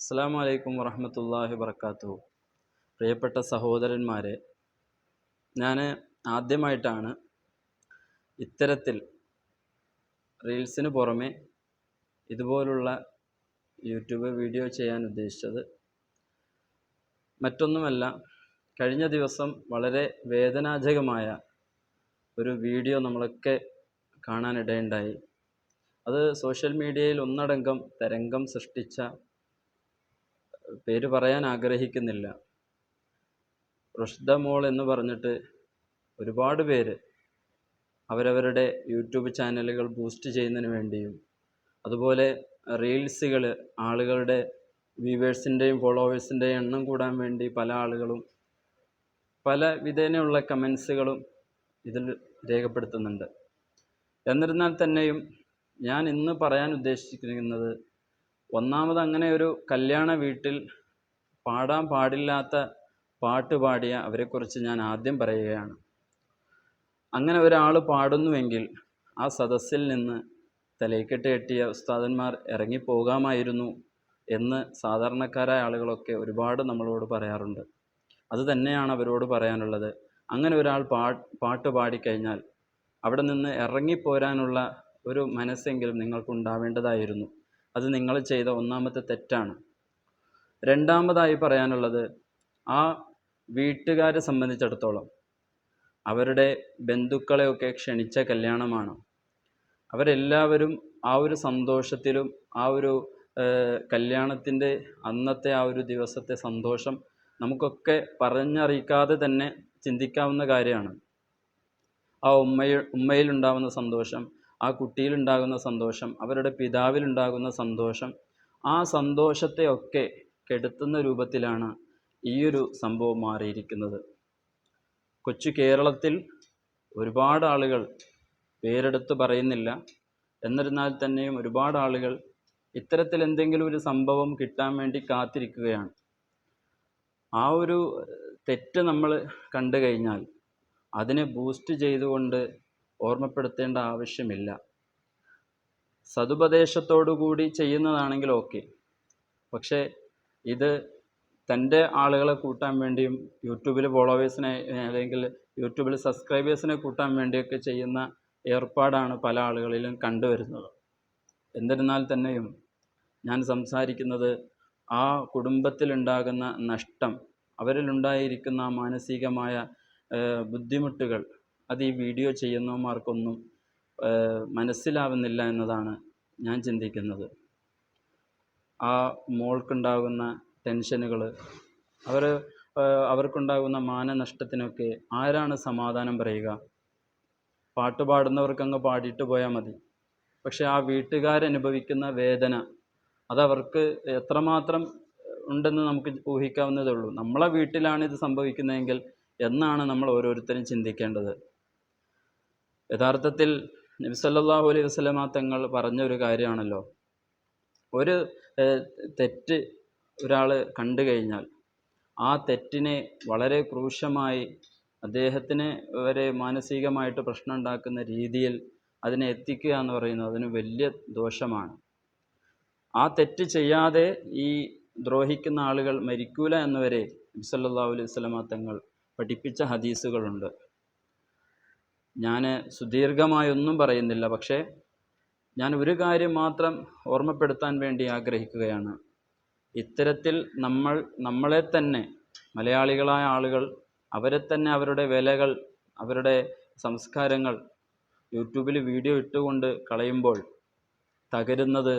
അസ്സാം വലൈക്കും വറഹമത്തല്ലാഹി വർക്കാത്തു പ്രിയപ്പെട്ട സഹോദരന്മാരെ ഞാൻ ആദ്യമായിട്ടാണ് ഇത്തരത്തിൽ റീൽസിന് പുറമെ ഇതുപോലുള്ള യൂട്യൂബ് വീഡിയോ ചെയ്യാൻ ഉദ്ദേശിച്ചത്. മറ്റൊന്നുമല്ല കഴിഞ്ഞ ദിവസം വളരെ വേദനാജകമായ ഒരു വീഡിയോ നമ്മളൊക്കെ കാണാനിടയുണ്ടായി. അത് സോഷ്യൽ മീഡിയയിൽ ഒന്നടങ്കം തരംഗം സൃഷ്ടിച്ച പേര് പറയാൻ ആഗ്രഹിക്കുന്നില്ല. റുഷ്ദ മോൾ എന്ന് പറഞ്ഞിട്ട് ഒരുപാട് പേര് അവരവരുടെ യൂട്യൂബ് ചാനലുകൾ ബൂസ്റ്റ് ചെയ്യുന്നതിന് വേണ്ടിയും അതുപോലെ റീൽസുകൾ ആളുകളുടെ വ്യൂവേഴ്സിന്റെയും ഫോളോവേഴ്സിന്റെയും എണ്ണം കൂടാൻ വേണ്ടി പല ആളുകളും പല വിധേനയുള്ള കമൻസുകളും ഇതിൽ രേഖപ്പെടുത്തുന്നുണ്ട്. എന്നിരുന്നാൽ തന്നെയും ഞാൻ ഇന്ന് പറയാൻ ഉദ്ദേശിക്കുന്നത് ഒന്നാമത് അങ്ങനെ ഒരു കല്യാണ വീട്ടിൽ പാടാൻ പാടില്ലാത്ത പാട്ട് പാടിയ അവരെക്കുറിച്ച് ഞാൻ ആദ്യം പറയുകയാണ്. അങ്ങനെ ഒരാൾ പാടുന്നുവെങ്കിൽ ആ സദസ്സിൽ നിന്ന് തലയിക്കെട്ട് കെട്ടിയ ഉസ്താദന്മാർ ഇറങ്ങിപ്പോകാമായിരുന്നു എന്ന് സാധാരണക്കാരായ ആളുകളൊക്കെ ഒരുപാട് നമ്മളോട് പറയാറുണ്ട്. അത് തന്നെയാണ് അവരോട് പറയാനുള്ളത്. അങ്ങനെ ഒരാൾ പാ പാട്ട് പാടിക്കഴിഞ്ഞാൽ അവിടെ നിന്ന് ഇറങ്ങിപ്പോരാനുള്ള ഒരു മനസ്സെങ്കിലും നിങ്ങൾക്കുണ്ടാവേണ്ടതായിരുന്നു. അത് നിങ്ങൾ ചെയ്ത ഒന്നാമത്തെ തെറ്റാണ്. രണ്ടാമതായി പറയാനുള്ളത് ആ വീട്ടുകാരെ സംബന്ധിച്ചിടത്തോളം അവരുടെ ബന്ധുക്കളെയൊക്കെ ക്ഷണിച്ച കല്യാണമാണ്. അവരെല്ലാവരും ആ ഒരു സന്തോഷത്തിലും ആ ഒരു കല്യാണത്തിന്റെ അന്നത്തെ ആ ഒരു ദിവസത്തെ സന്തോഷം നമുക്കൊക്കെ പറഞ്ഞറിയിക്കാതെ തന്നെ ചിന്തിക്കാവുന്ന കാര്യമാണ്. ആ ഉമ്മയിൽ ഉമ്മയിലുണ്ടാവുന്ന സന്തോഷം ആ കുട്ടിയിലുണ്ടാകുന്ന സന്തോഷം അവരുടെ പിതാവിലുണ്ടാകുന്ന സന്തോഷം ആ സന്തോഷത്തെയൊക്കെ കെടുത്തുന്ന രൂപത്തിലാണ് ഈയൊരു സംഭവം മാറിയിരിക്കുന്നത്. കൊച്ചു കേരളത്തിൽ ഒരുപാട് ആളുകൾ പേരെടുത്ത് പറയുന്നില്ല. എന്നിരുന്നാൽ തന്നെയും ഒരുപാട് ആളുകൾ ഇത്തരത്തിൽ എന്തെങ്കിലും ഒരു സംഭവം കിട്ടാൻ വേണ്ടി കാത്തിരിക്കുകയാണ്. ആ ഒരു തെറ്റ് നമ്മൾ കണ്ടു കഴിഞ്ഞാൽ അതിനെ ബൂസ്റ്റ് ചെയ്തുകൊണ്ട് ഓർമ്മപ്പെടുത്തേണ്ട ആവശ്യമില്ല. സതുപദേശത്തോടു കൂടി ചെയ്യുന്നതാണെങ്കിൽ ഓക്കെ. പക്ഷേ ഇത് തന്റെ ആളുകളെ കൂട്ടാൻ വേണ്ടിയും യൂട്യൂബിൽ ഫോളോവേഴ്സിനെ അല്ലെങ്കിൽ യൂട്യൂബിൽ സബ്സ്ക്രൈബേഴ്സിനെ കൂട്ടാൻ വേണ്ടിയൊക്കെ ചെയ്യുന്ന ഏർപ്പാടാണ് പല ആളുകളിലും കണ്ടുവരുന്നത്. എന്നിരുന്നാൽ തന്നെയും ഞാൻ സംസാരിക്കുന്നത് ആ കുടുംബത്തിലുണ്ടാകുന്ന നഷ്ടം അവരിലുണ്ടായിരിക്കുന്ന മാനസികമായ ബുദ്ധിമുട്ടുകൾ അത് ഈ വീഡിയോ ചെയ്യുന്നവന്മാർക്കൊന്നും മനസ്സിലാവുന്നില്ല എന്നതാണ് ഞാൻ ചിന്തിക്കുന്നത്. ആ മോൾക്കുണ്ടാകുന്ന ടെൻഷനുകൾ അവർ അവർക്കുണ്ടാകുന്ന മാനനഷ്ടത്തിനൊക്കെ ആരാണ് സമാധാനം പറയുക? പാട്ട് പാടുന്നവർക്ക് അങ്ങ് പാടിയിട്ട് പോയാൽ മതി. പക്ഷെ ആ വീട്ടുകാരനുഭവിക്കുന്ന വേദന അതവർക്ക് എത്രമാത്രം ഉണ്ടെന്ന് നമുക്ക് ഊഹിക്കാവുന്നതേ ഉള്ളൂ. നമ്മളെ വീട്ടിലാണ് ഇത് സംഭവിക്കുന്നതെങ്കിൽ എന്നാണ് നമ്മൾ ഓരോരുത്തരും ചിന്തിക്കേണ്ടത്. യഥാർത്ഥത്തിൽ നബിസല്ലാഹു അലൈഹി വസല്ലമ തങ്ങൾ പറഞ്ഞ ഒരു കാര്യമാണല്ലോ. ഒരു തെറ്റ് ഒരാൾ കണ്ടു കഴിഞ്ഞാൽ ആ തെറ്റിനെ വളരെ ക്രൂശമായി അദ്ദേഹത്തിന് വരെ മാനസികമായിട്ട് പ്രശ്നം ഉണ്ടാക്കുന്ന രീതിയിൽ അതിനെ എത്തിക്കുക എന്ന് പറയുന്നത് അതിന് വലിയ ദോഷമാണ്. ആ തെറ്റ് ചെയ്യാതെ ഈ ദ്രോഹിക്കുന്ന ആളുകൾ മരിക്കൂല എന്നുവരെ നബി സല്ലല്ലാഹു അലൈഹി വസല്ലമ തങ്ങൾ പഠിപ്പിച്ച ഹദീസുകളുണ്ട്. ഞാൻ സുദീർഘമായൊന്നും പറയുന്നില്ല. പക്ഷേ ഞാൻ ഒരു കാര്യം മാത്രം ഓർമ്മപ്പെടുത്താൻ വേണ്ടി ആഗ്രഹിക്കുകയാണ്. ഇത്തരത്തിൽ നമ്മൾ നമ്മളെ തന്നെ മലയാളികളായ ആളുകൾ അവരെ തന്നെ അവരുടെ വിലകൾ അവരുടെ സംസ്കാരങ്ങൾ യൂട്യൂബിൽ വീഡിയോ ഇട്ടുകൊണ്ട് കളയുമ്പോൾ തകരുന്നത്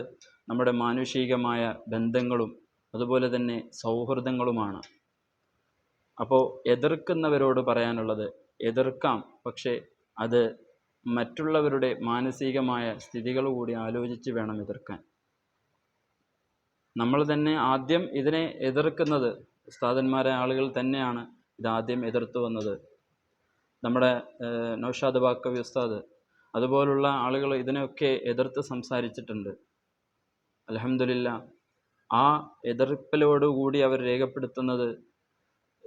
നമ്മുടെ മാനുഷികമായ ബന്ധങ്ങളും അതുപോലെ തന്നെ സൗഹൃദങ്ങളുമാണ്. അപ്പോൾ എതിർക്കുന്നവരോട് പറയാനുള്ളത് എതിർക്കാം പക്ഷേ അത് മറ്റുള്ളവരുടെ മാനസികമായ സ്ഥിതികൾ കൂടി ആലോചിച്ച് വേണം എതിർക്കാൻ. നമ്മൾ തന്നെ ആദ്യം ഇതിനെ എതിർക്കുന്നത് ഉസ്താദന്മാരെ ആളുകൾ തന്നെയാണ് ഇതാദ്യം എതിർത്തു വന്നത്. നമ്മുടെ നൗഷാദ് ബാക്കവി ഉസ്താദ് അതുപോലുള്ള ആളുകൾ ഇതിനെയൊക്കെ എതിർത്ത് സംസാരിച്ചിട്ടുണ്ട്. അലഹമില്ല ആ എതിർപ്പിലോടുകൂടി അവർ രേഖപ്പെടുത്തുന്നത്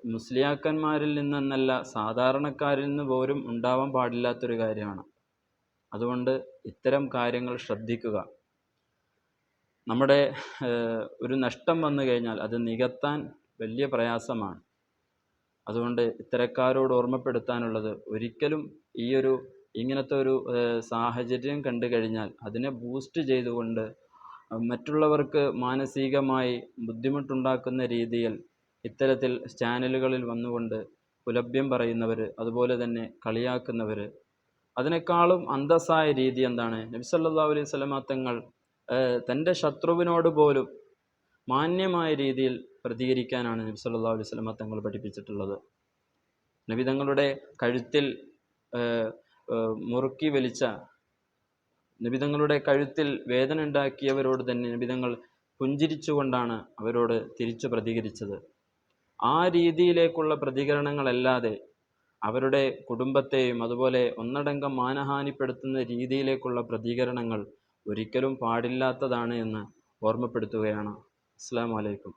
മുസ്ലിയാക്കന്മാരിൽ നിന്നെന്നല്ല സാധാരണക്കാരിൽ നിന്ന് പോലും ഉണ്ടാവാൻ പാടില്ലാത്തൊരു കാര്യമാണ്. അതുകൊണ്ട് ഇത്തരം കാര്യങ്ങൾ ശ്രദ്ധിക്കുക. നമ്മുടെ ഒരു നഷ്ടം വന്നു കഴിഞ്ഞാൽ അത് നികത്താൻ വലിയ പ്രയാസമാണ്. അതുകൊണ്ട് ഇത്തരക്കാരോട് ഓർമ്മപ്പെടുത്താനുള്ളത് ഒരിക്കലും ഈ ഒരു ഇങ്ങനത്തെ ഒരു സാഹചര്യം കണ്ടു കഴിഞ്ഞാൽ അതിനെ ബൂസ്റ്റ് ചെയ്തുകൊണ്ട് മറ്റുള്ളവർക്ക് മാനസികമായി ബുദ്ധിമുട്ടുണ്ടാക്കുന്ന രീതിയിൽ ഇത്തരത്തിൽ ചാനലുകളിൽ വന്നുകൊണ്ട് കുലഭ്യം പറയുന്നവർ അതുപോലെ തന്നെ കളിയാക്കുന്നവർ. അതിനേക്കാളും അന്തസ്സായ രീതി എന്താണ്? നബി സല്ലല്ലാഹു അലൈഹി വസല്ലമ തങ്ങൾ തന്റെ ശത്രുവിനോട് പോലും മാന്യമായ രീതിയിൽ പ്രതികരിക്കാനാണ് നബി സല്ലല്ലാഹു അലൈഹി വസല്ലമ തങ്ങൾ പഠിപ്പിച്ചിട്ടുള്ളത്. നബി തങ്ങളുടെ കഴുത്തിൽ മുറുക്കി വലിച്ച നബി തങ്ങളുടെ കഴുത്തിൽ വേദന ഉണ്ടാക്കിയവരോട് തന്നെ നബി തങ്ങൾ പുഞ്ചിരിച്ചുകൊണ്ടാണ് അവരോട് തിരിച്ചു പ്രതികരിച്ചത്. ആ രീതിയിലേക്കുള്ള പ്രതികരണങ്ങളല്ലാതെ അവരുടെ കുടുംബത്തെയും അതുപോലെ ഒന്നടങ്കം മാനഹാനിപ്പെടുത്തുന്ന രീതിയിലേക്കുള്ള പ്രതികരണങ്ങൾ ഒരിക്കലും പാടില്ലാത്തതാണ് എന്ന് ഓർമ്മപ്പെടുത്തുകയാണ്. അസ്സാം വലൈക്കും